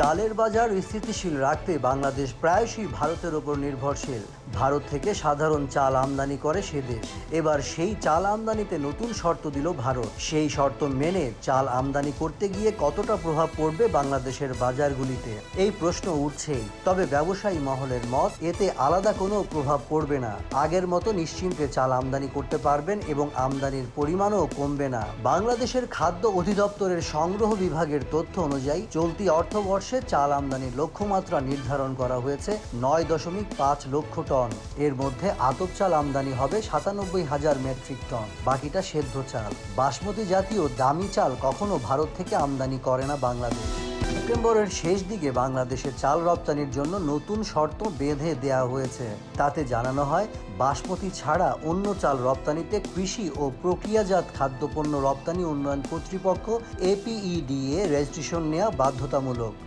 চালের বাজার স্থিতিশীল রাখতে বাংলাদেশ প্রায়শই ভারতের ওপর নির্ভরশীল। ভারত থেকে সাধারণ চাল আমদানি করে সে দেশ। এবার সেই চাল আমদানিতে নতুন শর্ত দিল ভারত। সেই শর্ত মেনে চাল আমদানি করতে গিয়ে কতটা প্রভাব পড়বে বাংলাদেশের বাজারগুলিতে? এই প্রশ্ন উঠছেই। তবে ব্যবসায়ী মহলের মত, এতে আলাদা কোনো প্রভাব পড়বে না। আগের মতো নিশ্চিন্তে চাল আমদানি করতে পারবেন এবং আমদানির পরিমাণও কমবে না। বাংলাদেশের খাদ্য অধিদপ্তরের সংগ্রহ বিভাগের তথ্য অনুযায়ী, চলতি অর্থবর্ষে চাল আমদানির লক্ষ্যমাত্রা নির্ধারণ করা হয়েছে নয় দশমিক পাঁচ লক্ষ টন। এর মধ্যে আতপ চাল আমদানি হবে সাতানব্বই হাজার মেট্রিক টন। বাকিটা সেদ্ধ চাল। বাসমতি জাতীয় দামি চাল কখনো ভারত থেকে আমদানি করে না বাংলাদেশ। সেপ্টেম্বরের শেষ দিকে বাংলাদেশে চাল রপ্তানির জন্য নতুন শর্ত বেঁধে দেওয়া হয়েছে। তাতে জানানো হয়, বাসমতি ছাড়া অন্য চাল রপ্তানিতে কৃষি ও প্রক্রিয়াজাত খাদ্যপণ্য রপ্তানি উন্নয়ন কর্তৃপক্ষ এপিইডিএ রেজিস্ট্রেশন নেওয়া বাধ্যতামূলক।